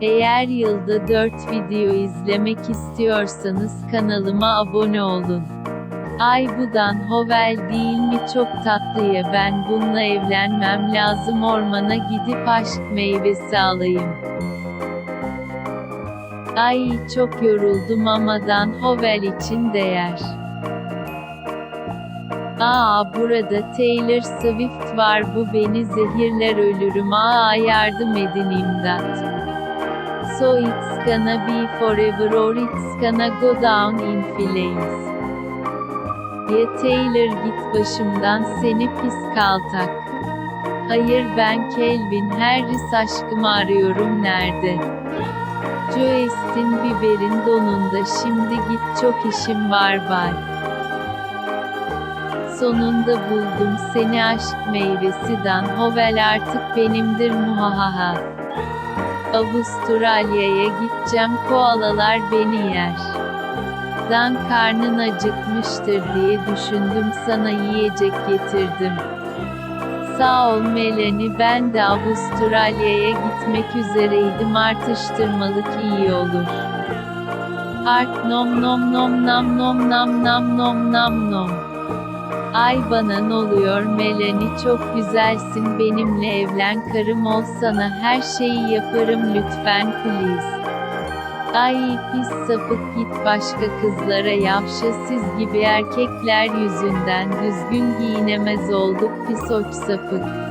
Eğer yılda 4 video izlemek istiyorsanız kanalıma abone olun. Ay budan Hovel değil mi çok tatlı ya ben bununla evlenmem lazım ormana gidip aşk meyvesi alayım. Ay çok yoruldum ama Dan Hovel için değer. Aa burada Taylor Swift var bu beni zehirler ölürüm aa yardım edin imdat. So it's gonna be forever or it's gonna go down in flames. Ya Taylor git başımdan seni pis kaltak. Hayır ben Kelvin Harris aşkımı arıyorum nerede? Joestin biberin donunda şimdi git çok işim var bay. Sonunda buldum seni aşk meyvesi Dan Hovel artık benimdir muhahaha. Avustralya'ya gideceğim koalalar beni yer. Dan karnın acıkmıştır diye düşündüm sana yiyecek getirdim. Sağ ol Melanie ben de Avustralya'ya gitmek üzereydim artıştırmalık iyi olur. Art nom nom nom nam nom nam nam nom nam nom. Ay bana noluyor Melanie? Çok güzelsin. Benimle evlen. Karım ol sana. Her şeyi yaparım. Lütfen please. Ay pis sapık. Git başka kızlara yavşa siz gibi erkekler yüzünden düzgün giyinemez olduk. Pis oç sapık.